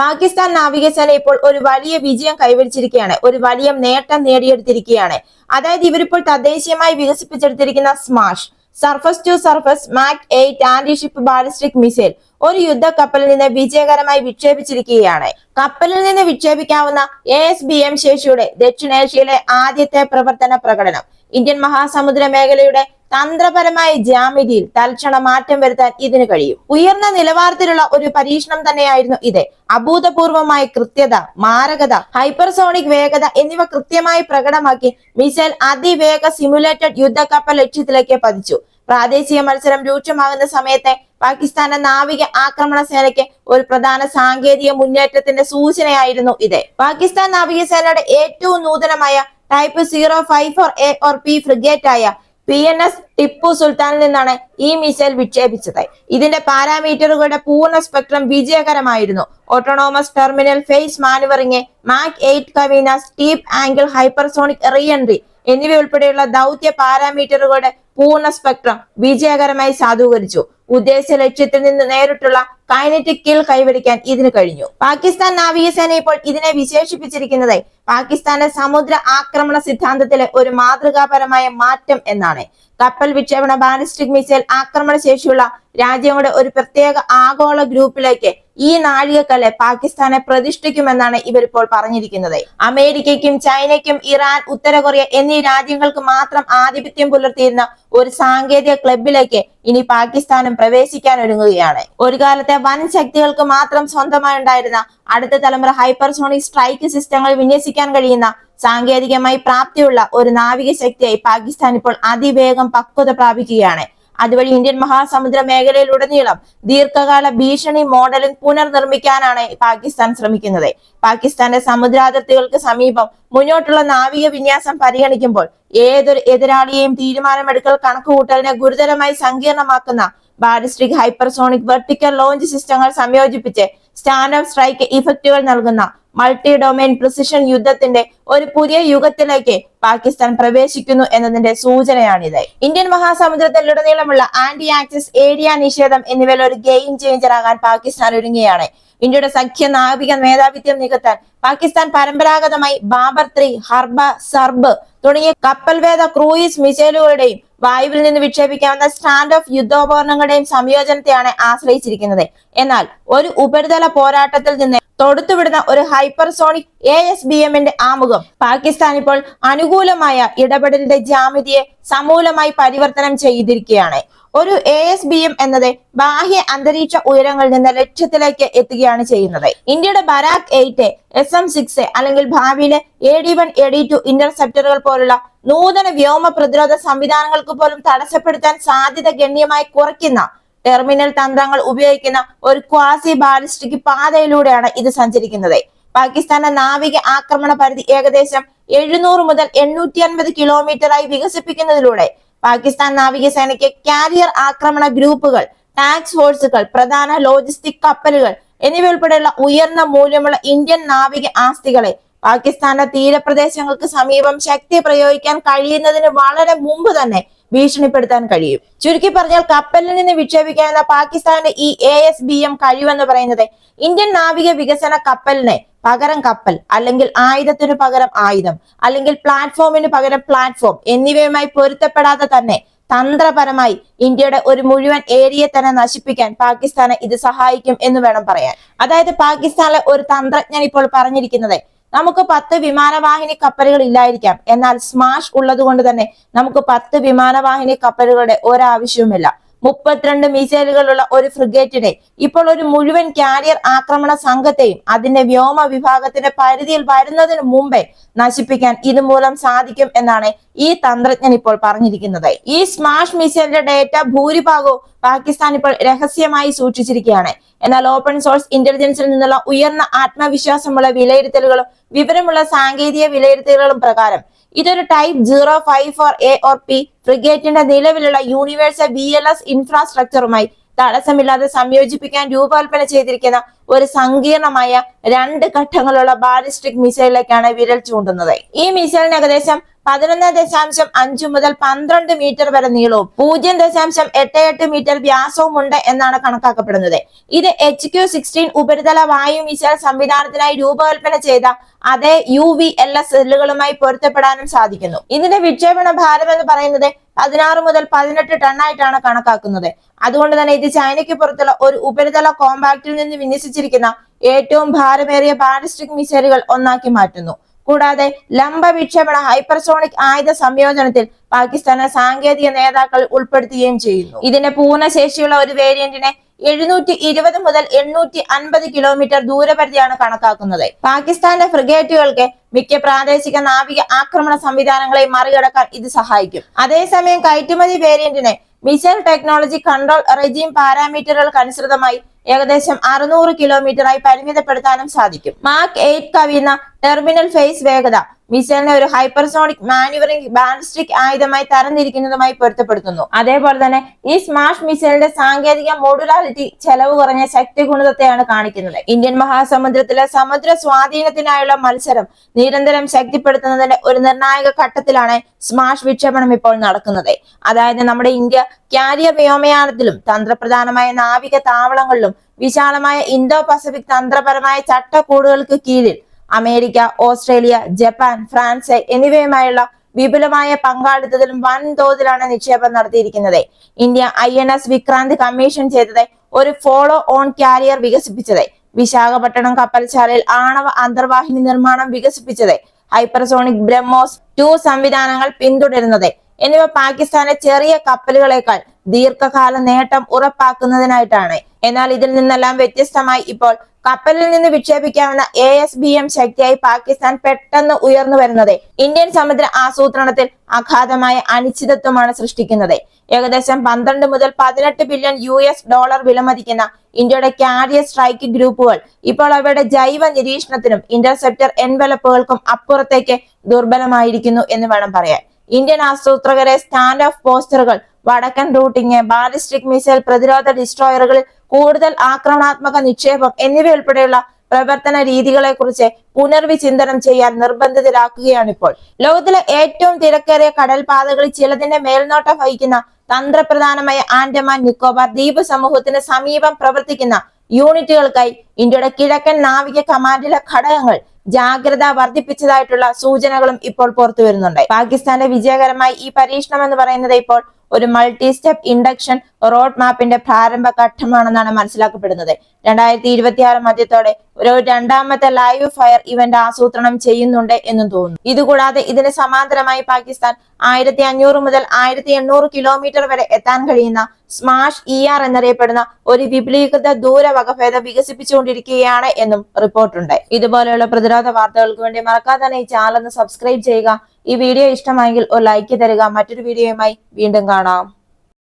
പാകിസ്ഥാൻ നാവികസേന ഇപ്പോൾ ഒരു വലിയ വിജയം കൈവരിച്ചിരിക്കുകയാണ്. ഒരു വലിയ നേട്ടം നേടിയെടുത്തിരിക്കുകയാണ്. അതായത് ഇവരിപ്പോൾ തദ്ദേശീയമായി വികസിപ്പിച്ചെടുത്തിരിക്കുന്ന SMASH surface to surface Mach eight antiship ballistic missile ഒരു യുദ്ധ കപ്പലിൽ നിന്ന് വിജയകരമായി വിക്ഷേപിച്ചിരിക്കുകയാണ്. കപ്പലിൽ നിന്ന് വിക്ഷേപിക്കാവുന്ന എ എസ് ബി എം ശേഷിയുടെ ദക്ഷിണേഷ്യയിലെ ആദ്യത്തെ പ്രവർത്തന പ്രകടനം. ഇന്ത്യൻ മഹാസമുദ്ര മേഖലയുടെ തന്ത്രപരമായ ജ്യാമിതിയിൽ തൽക്ഷണ മാറ്റം വരുത്താൻ ഇതിന് കഴിയും. ഉയർന്ന നിലവാരത്തിലുള്ള ഒരു പരീക്ഷണം തന്നെയായിരുന്നു ഇത്. അഭൂതപൂർവമായ കൃത്യത മാരകത ഹൈപ്പർസോണിക് വേഗത എന്നിവ കൃത്യമായി പ്രകടമാക്കി മിസൈൽ അതിവേഗ സിമുലേറ്റഡ് യുദ്ധക്കപ്പൽ ലക്ഷ്യത്തിലേക്ക് പതിച്ചു. പ്രാദേശിക മത്സരം രൂക്ഷമാകുന്ന സമയത്തെ പാകിസ്ഥാന്റെ നാവിക ആക്രമണ സേനയ്ക്ക് ഒരു പ്രധാന സാങ്കേതിക മുന്നേറ്റത്തിന്റെ സൂചനയായിരുന്നു ഇത്. പാകിസ്ഥാൻ നാവികസേനയുടെ ഏറ്റവും നൂതനമായ type zero five four A or P frigate ആയ പി എൻ എസ് ടിപ്പു സുൽത്താനിൽ നിന്നാണ് ഈ മിസൈൽ വിക്ഷേപിച്ചത്. ഇതിന്റെ പാരാമീറ്ററുകളുടെ പൂർണ സ്പെക്ട്രം വിജയകരമായിരുന്നു. Autonomous terminal phase manoeuvring Mach eight കവീന steep angle hypersonic reentry എന്നിവ ഉൾപ്പെടെയുള്ള ദൗത്യ പാരാമീറ്ററുകളുടെ പൂർണ സ്പെക്ട്രം വിജയകരമായി സാധൂകരിച്ചു. ഉദ്ദേശ ലക്ഷ്യത്തിൽ നിന്ന് നേരിട്ടുള്ള കൈനറ്റിക് കിൽ കൈവരിക്കാൻ ഇതിന് കഴിഞ്ഞു. പാകിസ്ഥാൻ നാവികസേന ഇപ്പോൾ ഇതിനെ വിശേഷിപ്പിച്ചിരിക്കുന്നത് പാകിസ്ഥാന്റെ സമുദ്ര ആക്രമണ സിദ്ധാന്തത്തിലെ ഒരു മാതൃകാപരമായ മാറ്റം എന്നാണ്. കപ്പൽ വിക്ഷേപണ ബാലിസ്റ്റിക് മിസൈൽ ആക്രമണ ശേഷിയുള്ള രാജ്യങ്ങളുടെ ഒരു പ്രത്യേക ആഗോള ഗ്രൂപ്പിലേക്ക് ഈ നാഴികക്കല്ല് പാകിസ്ഥാനെ പ്രതിഷ്ഠിക്കുമെന്നാണ് ഇവരിപ്പോൾ പറഞ്ഞിരിക്കുന്നത്. അമേരിക്കയ്ക്കും ചൈനയ്ക്കും ഇറാൻ ഉത്തര കൊറിയ എന്നീ രാജ്യങ്ങൾക്ക് മാത്രം ആധിപത്യം പുലർത്തിയിരുന്ന ഒരു സാങ്കേതിക ക്ലബിലേക്ക് ഇനി പാകിസ്ഥാനും പ്രവേശിക്കാൻ ഒരുങ്ങുകയാണ്. ഒരു കാലത്തെ വൻ ശക്തികൾക്ക് മാത്രം സ്വന്തമായി ഉണ്ടായിരുന്ന അടുത്ത തലമുറ ഹൈപ്പർസോണിക് സ്ട്രൈക്ക് സിസ്റ്റങ്ങൾ വിന്യസിക്കാൻ കഴിയുന്ന സാങ്കേതികമായി പ്രാപ്തിയുള്ള ഒരു നാവിക ശക്തിയായി പാകിസ്ഥാൻ ഇപ്പോൾ അതിവേഗം പക്വത പ്രാപിക്കുകയാണ്. അതുവഴി ഇന്ത്യൻ മഹാസമുദ്ര മേഖലയിലുടനീളം ദീർഘകാല ഭീഷണി മോഡലിംഗ് പുനർനിർമ്മിക്കാനാണ് പാകിസ്ഥാൻ ശ്രമിക്കുന്നത്. പാകിസ്ഥാന്റെ സമുദ്രാതിർത്തികൾക്ക് സമീപം മുന്നോട്ടുള്ള നാവിക വിന്യാസം പരിഗണിക്കുമ്പോൾ ഏതൊരു എതിരാളിയെയും തീരുമാനമെടുക്കൽ കണക്കുകൂട്ടലിനെ ഗുരുതരമായി സങ്കീർണമാക്കുന്ന ബാലിസ്റ്റിക് ഹൈപ്പർസോണിക് വെർട്ടിക്കൽ ലോഞ്ച് സിസ്റ്റങ്ങൾ സംയോജിപ്പിച്ച് സ്റ്റാൻഡ് ഓഫ് സ്ട്രൈക്ക് ഇഫക്റ്റുകൾ നൽകുന്ന മൾട്ടി ഡൊമൈൻ പ്രിസിഷൻ യുദ്ധത്തിന്റെ ഒരു പുതിയ യുഗത്തിലേക്ക് പാകിസ്ഥാൻ പ്രവേശിക്കുന്നു എന്നതിന്റെ സൂചനയാണിത്. ഇന്ത്യൻ മഹാസമുദ്രത്തിലുടനീളമുള്ള ആന്റി ആക്സിസ് ഏരിയ നിഷേധം എന്നിവയിൽ ഒരു ഗെയിം ചേഞ്ചർ ആകാൻ പാകിസ്ഥാൻ ഒരുങ്ങുകയാണ്. ഇന്ത്യയുടെ സഖ്യ നാവിക മേധാവിത്വം നികത്താൻ പാകിസ്ഥാൻ പരമ്പരാഗതമായി ബാബർ ത്രീ ഹർബ സർബ് തുടങ്ങിയ കപ്പൽവേദ ക്രൂയിസ് മിസൈലുകളുടെയും വായുവിൽ നിന്ന് വിക്ഷേപിക്കാവുന്ന സ്റ്റാൻഡ് ഓഫ് യുദ്ധോപകരണങ്ങളുടെയും സംയോജനത്തെയാണ് ആശ്രയിച്ചിരിക്കുന്നത്. എന്നാൽ ഒരു ഉപരിതല പോരാട്ടത്തിൽ നിന്ന് തൊടുത്തുവിടുന്ന ഒരു ഹൈപ്പർസോണിക് എ എസ് ബി എമ്മിന്റെ ആമുഖം പാകിസ്ഥാൻ ഇപ്പോൾ അനുകൂലമായ ഇടപെടലിന്റെ ജാമിതിയെ സമൂലമായി പരിവർത്തനം ചെയ്തിരിക്കുകയാണ്. ഒരു എ എസ് ബി എം എന്നത് ബാഹ്യ അന്തരീക്ഷ ഉയരങ്ങളിൽ നിന്ന് ലക്ഷ്യത്തിലേക്ക് എത്തുകയാണ് ചെയ്യുന്നത്. ഇന്ത്യയുടെ Barak eight S M six അല്ലെങ്കിൽ ഭാവിയിലെ A D one A D two ഇന്റർസെപ്റ്ററുകൾ പോലുള്ള നൂതന വ്യോമ പ്രതിരോധ സംവിധാനങ്ങൾക്ക് പോലും തടസ്സപ്പെടുത്താൻ സാധ്യത ഗണ്യമായി കുറയ്ക്കുന്ന ടെർമിനൽ തന്ത്രങ്ങൾ ഉപയോഗിക്കുന്ന ഒരു ക്വാസി ബാലിസ്റ്റിക് പാതയിലൂടെയാണ് ഇത് സഞ്ചരിക്കുന്നത്. പാകിസ്ഥാന്റെ നാവിക ആക്രമണ പരിധി ഏകദേശം എഴുന്നൂറ് മുതൽ എണ്ണൂറ്റി അൻപത് കിലോമീറ്ററായി വികസിപ്പിക്കുന്നതിലൂടെ പാകിസ്ഥാൻ നാവികസേനയ്ക്ക് കാരിയർ ആക്രമണ ഗ്രൂപ്പുകൾ ടാക്സ് ഫോഴ്സുകൾ പ്രധാന ലോജിസ്റ്റിക് കപ്പലുകൾ എന്നിവ ഉൾപ്പെടെയുള്ള ഉയർന്ന മൂല്യമുള്ള ഇന്ത്യൻ നാവിക ആസ്തികളെ പാകിസ്ഥാന്റെ തീരപ്രദേശങ്ങൾക്ക് സമീപം ശക്തി പ്രയോഗിക്കാൻ കഴിയുന്നതിന് വളരെ മുമ്പ് തന്നെ ഭീഷണിപ്പെടുത്താൻ കഴിയും. ചുരുക്കി പറഞ്ഞാൽ കപ്പലിൽ നിന്ന് വിക്ഷേപിക്കാവുന്ന പാകിസ്ഥാന്റെ ഈ എ എസ് ബി എം കഴിവെന്ന് പറയുന്നത് ഇന്ത്യൻ നാവിക വികസന കപ്പലിനെ പകരം കപ്പൽ അല്ലെങ്കിൽ ആയുധത്തിനു പകരം ആയുധം അല്ലെങ്കിൽ പ്ലാറ്റ്ഫോമിന് പകരം പ്ലാറ്റ്ഫോം എന്നിവയുമായി പൊരുത്തപ്പെടാതെ തന്നെ തന്ത്രപരമായി ഇന്ത്യയുടെ ഒരു മുഴുവൻ ഏരിയയെ തന്നെ നശിപ്പിക്കാൻ പാകിസ്ഥാനെ ഇത് സഹായിക്കും എന്ന് വേണം പറയാൻ. അതായത് പാകിസ്ഥാനിലെ ഒരു തന്ത്രജ്ഞൻ ഇപ്പോൾ പറഞ്ഞിരിക്കുന്നത് നമുക്ക് പത്ത് വിമാനവാഹിനി കപ്പലുകൾ ഇല്ലായിരിക്കാം. എന്നാൽ സ്മാഷ് ഉള്ളത് കൊണ്ട് തന്നെ നമുക്ക് പത്ത് വിമാനവാഹിനി കപ്പലുകളുടെ ഒരാവശ്യവുമില്ല. മുപ്പത്തിരണ്ട് മിസൈലുകളുള്ള ഒരു ഫ്രിഗേറ്റിനെ. ഇപ്പോൾ ഒരു മുഴുവൻ കാരിയർ ആക്രമണ സംഘത്തെയും അതിന്റെ വ്യോമ വിഭാഗത്തിന്റെ പരിധിയിൽ വരുന്നതിന് മുമ്പേ നശിപ്പിക്കാൻ ഇതുമൂലം സാധിക്കും എന്നാണ് ഈ തന്ത്രജ്ഞൻ ഇപ്പോൾ പറഞ്ഞിരിക്കുന്നത്. ഈ സ്മാഷ് മിസൈലിന്റെ ഡേറ്റ ഭൂരിഭാഗവും പാകിസ്ഥാൻ ഇപ്പോൾ രഹസ്യമായി സൂക്ഷിച്ചിരിക്കുകയാണ്. എന്നാൽ ഓപ്പൺ സോഴ്സ് ഇന്റലിജൻസിൽ നിന്നുള്ള ഉയർന്ന ആത്മവിശ്വാസമുള്ള വിലയിരുത്തലുകളും വിവരമുള്ള സാങ്കേതിക വിലയിരുത്തലുകളും പ്രകാരം ഇതൊരു type zero five four A or P ഫ്രിഗേറ്റിന്റെ നിലവിലുള്ള യൂണിവേഴ്സൽ ബി എൽ എസ് ഇൻഫ്രാസ്ട്രക്ചറുമായി തടസ്സമില്ലാതെ സംയോജിപ്പിക്കാൻ രൂപകൽപ്പന ചെയ്തിരിക്കുന്ന ഒരു സങ്കീർണമായ രണ്ട് ഘട്ടങ്ങളുള്ള ബാലിസ്റ്റിക് മിസൈലിലേക്കാണ് വിരൽ ചൂണ്ടുന്നത്. ഈ മിസൈലിന് ഏകദേശം പതിനൊന്ന് ദശാംശം അഞ്ചു മുതൽ പന്ത്രണ്ട് മീറ്റർ വരെ നീളവും പൂജ്യം ദശാംശം എട്ട് എട്ട് മീറ്റർ വ്യാസവും ഉണ്ട് എന്നാണ് കണക്കാക്കപ്പെടുന്നത്. ഇത് എച്ച് ക്യു സിക്സ്റ്റീൻ ഉപരിതല വായു മിസൈൽ സംവിധാനത്തിനായി രൂപകൽപ്പന ചെയ്ത അതേ യു വി എൽ എസ് സെല്ലുകളുമായി പൊരുത്തപ്പെടാനും സാധിക്കുന്നു. ഇതിന്റെ വിക്ഷേപണ ഭാരം എന്ന് പറയുന്നത് പതിനാറ് മുതൽ പതിനെട്ട് ടണ്ണായിട്ടാണ് കണക്കാക്കുന്നത്. അതുകൊണ്ട് തന്നെ ഇത് ചൈനയ്ക്ക് പുറത്തുള്ള ഒരു ഉപരിതല കോമ്പാക്റ്റിൽ നിന്ന് വിന്യസിച്ചിരിക്കുന്ന ഏറ്റവും ഭാരമേറിയ ബാലിസ്റ്റിക് മിസൈലുകൾ ഒന്നാക്കി മാറ്റുന്നു. കൂടാതെ ലംബ വിക്ഷേപണ ഹൈപ്പർസോണിക് ആയുധ സംയോജനത്തിൽ പാകിസ്ഥാനെ സാങ്കേതിക നേതാക്കൾ ഉൾപ്പെടുത്തുകയും ചെയ്യുന്നു. ഇതിന്റെ പൂർണശേഷിയുള്ള ഒരു വേരിയന്റിനെ എഴുന്നൂറ്റി ഇരുപത് മുതൽ എണ്ണൂറ്റി അൻപത് കിലോമീറ്റർ ദൂരപരിധിയാണ് കണക്കാക്കുന്നത്. പാകിസ്ഥാന്റെ ഫ്രിഗേറ്റുകൾക്ക് മിക്ക പ്രാദേശിക നാവിക ആക്രമണ സംവിധാനങ്ങളെ മറികടക്കാൻ ഇത് സഹായിക്കും. അതേസമയം കയറ്റുമതി വേരിയന്റിനെ മിസൈൽ ടെക്നോളജി കൺട്രോൾ റെജീം പാരാമീറ്ററുകൾക്ക് അനുസൃതമായി ഏകദേശം അറുന്നൂറ് കിലോമീറ്ററായി പരിമിതപ്പെടുത്താനും സാധിക്കും. മാർക്ക് എയ്റ്റ് കവിയുന്ന ടെർമിനൽ ഫേസ് വേഗത. മിസൈലിനെ ഒരു ഹൈപ്പർസോണിക് മാനുവറിംഗ് ബാലിസ്റ്റിക് ആയുധമായി തരംതിരിക്കുന്നതുമായി പൊരുത്തപ്പെടുത്തുന്നു. അതേപോലെ തന്നെ ഈ സ്മാഷ് മിസൈലിന്റെ സാങ്കേതിക മോഡുലാരിറ്റി ചെലവ് കുറഞ്ഞ ശക്തി ഗുണിതത്തെയാണ് കാണിക്കുന്നത്. ഇന്ത്യൻ മഹാസമുദ്രത്തിലെ സമുദ്ര സ്വാധീനത്തിനായുള്ള മത്സരം നിരന്തരം ശക്തിപ്പെടുത്തുന്നതിന്റെ ഒരു നിർണായക ഘട്ടത്തിലാണ് സ്മാഷ് വിക്ഷേപണം ഇപ്പോൾ നടക്കുന്നത്. അതായത് നമ്മുടെ ഇന്ത്യ കാരിയർ വ്യോമയാനത്തിലും തന്ത്രപ്രധാനമായ നാവിക താവളങ്ങളിലും വിശാലമായ ഇന്തോ പസഫിക് തന്ത്രപരമായ ചട്ടക്കൂടുകൾക്ക് കീഴിൽ അമേരിക്ക ഓസ്ട്രേലിയ ജപ്പാൻ ഫ്രാൻസ് എന്നിവയുമായുള്ള വിപുലമായ പങ്കാളിത്തത്തിലും വൻതോതിലാണ് നിക്ഷേപം നടത്തിയിരിക്കുന്നത്. India I N S Vikrant commission ചെയ്തത് ഒരു ഫോളോ ഓൺ കാരിയർ വികസിപ്പിച്ചത്. വിശാഖപട്ടണം കപ്പൽശാലയിൽ ആണവ അന്തർവാഹിനി നിർമ്മാണം വികസിപ്പിച്ചത്. ഹൈപ്പർസോണിക് ബ്രഹ്മോസ് ടു സംവിധാനങ്ങൾ പിന്തുടരുന്നത്. എന്നിവ പാകിസ്ഥാനെ ചെറിയ കപ്പലുകളെക്കാൾ ദീർഘകാല നേട്ടം ഉറപ്പാക്കുന്നതിനായിട്ടാണ്. എന്നാൽ ഇതിൽ നിന്നെല്ലാം വ്യത്യസ്തമായി ഇപ്പോൾ കപ്പലിൽ നിന്ന് വിക്ഷേപിക്കാവുന്ന എ എസ് ബി എം ശക്തിയായി പാകിസ്ഥാൻ പെട്ടെന്ന് ഉയർന്നു വരുന്നത് ഇന്ത്യൻ സമുദ്ര ആസൂത്രണത്തിൽ അഗാധമായ അനിശ്ചിതത്വമാണ് സൃഷ്ടിക്കുന്നത്. ഏകദേശം പന്ത്രണ്ട് മുതൽ പതിനെട്ട് ബില്യൺ യു എസ് ഡോളർ വിലമതിക്കുന്ന ഇന്ത്യയുടെ കാരിയർ സ്ട്രൈക്ക് ഗ്രൂപ്പുകൾ ഇപ്പോൾ അവരുടെ ജൈവ നിരീക്ഷണത്തിനും ഇന്റർസെപ്റ്റർ എൻവലപ്പുകൾക്കും അപ്പുറത്തേക്ക് ദുർബലമായിരിക്കുന്നു എന്ന് വേണം പറയാൻ. ഇന്ത്യൻ ആസൂത്രകരെ സ്റ്റാൻഡ് ഓഫ് പോസ്റ്ററുകൾ വടക്കൻ റൂട്ടിംഗ് ബാലിസ്റ്റിക് മിസൈൽ പ്രതിരോധ ഡിസ്ട്രോയറുകൾ കൂടുതൽ ആക്രമണാത്മക നിക്ഷേപം എന്നിവയുൾപ്പെടെയുള്ള പ്രവർത്തന രീതികളെ കുറിച്ച് പുനർവിചിന്തനം ചെയ്യാൻ നിർബന്ധിതരാക്കുകയാണ് ഇപ്പോൾ ലോകത്തിലെ ഏറ്റവും തിരക്കേറിയ കടൽപാതകളിൽ ചിലതിന്റെ മേൽനോട്ടം വഹിക്കുന്ന തന്ത്രപ്രധാനമായ ആൻഡമാൻ നിക്കോബാർ ദ്വീപ് സമൂഹത്തിന് സമീപം പ്രവർത്തിക്കുന്ന യൂണിറ്റുകൾക്കായി ഇന്ത്യയുടെ കിഴക്കൻ നാവിക കമാൻഡിലെ ഘടകങ്ങൾ ജാഗ്രത വർദ്ധിപ്പിച്ചതായിട്ടുള്ള സൂചനകളും ഇപ്പോൾ പുറത്തു വരുന്നുണ്ട്. പാകിസ്ഥാന്റെ വിജയകരമായി ഈ പരീക്ഷണം എന്ന് പറയുന്നത് ഇപ്പോൾ ഒരു മൾട്ടി സ്റ്റെപ്പ് ഇൻഡക്ഷൻ റോഡ് മാപ്പിന്റെ പ്രാരംഭ ഘട്ടമാണെന്നാണ് മനസ്സിലാക്കപ്പെടുന്നത്. രണ്ടായിരത്തി ഇരുപത്തിയാറ് മധ്യത്തോടെ ഒരു രണ്ടാമത്തെ ലൈവ് ഫയർ ഇവന്റ് ആസൂത്രണം ചെയ്യുന്നുണ്ട് എന്നും തോന്നുന്നു. ഇതുകൂടാതെ ഇതിന് സമാന്തരമായി പാകിസ്ഥാൻ ആയിരത്തി അഞ്ഞൂറ് മുതൽ ആയിരത്തി എണ്ണൂറ് കിലോമീറ്റർ വരെ എത്താൻ കഴിയുന്ന സ്മാഷ് ഇ ആർ എന്നറിയപ്പെടുന്ന ഒരു വിപുലീകൃത ദൂര വകഭേദം വികസിപ്പിച്ചുകൊണ്ടിരിക്കുകയാണ് എന്നും റിപ്പോർട്ടുണ്ട്. ഇതുപോലെയുള്ള പ്രതിരോധ വാർത്തകൾക്ക് വേണ്ടി മറക്കാതെ തന്നെ ഈ ചാനൽ സബ്സ്ക്രൈബ് ചെയ്യുക. ഈ വീഡിയോ ഇഷ്ടമായെങ്കിൽ ഒരു ലൈക്ക് തരിക. മറ്റൊരു വീഡിയോയുമായി വീണ്ടും കാണാം.